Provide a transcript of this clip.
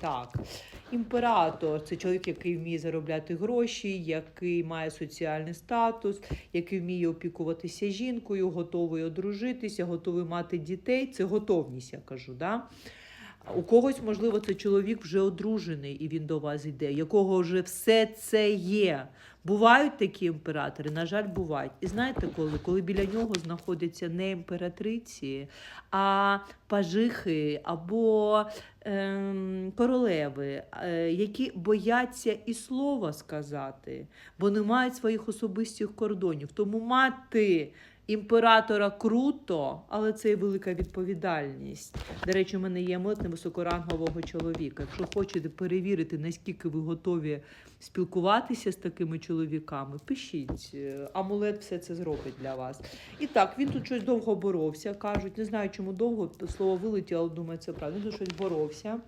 Так, імператор це чоловік, який вміє заробляти гроші, який має соціальний статус, який вміє опікуватися жінкою, готовий одружитися, готовий мати дітей. Це готовність, я кажу. Да? У когось, можливо, це чоловік вже одружений, і він до вас йде, якого вже все це є. Бувають такі імператори, на жаль, бувають. І знаєте коли? Коли біля нього знаходяться не імператриці, а пажихи або ем, королеви, е, які бояться і слова сказати, бо не мають своїх особистих кордонів. Тому мати імператора круто, але це і велика відповідальність. До речі, у мене є мит високорангового чоловіка. Якщо хочете перевірити, наскільки ви готові спілкуватися з такими чоловіками, пишіть. Е, Амулет все це зробить для вас. І так, він тут щось довго боровся. Кажуть, не знаю, чому довго слово вилетіло, але думаю, це правда. Він тут щось боровся.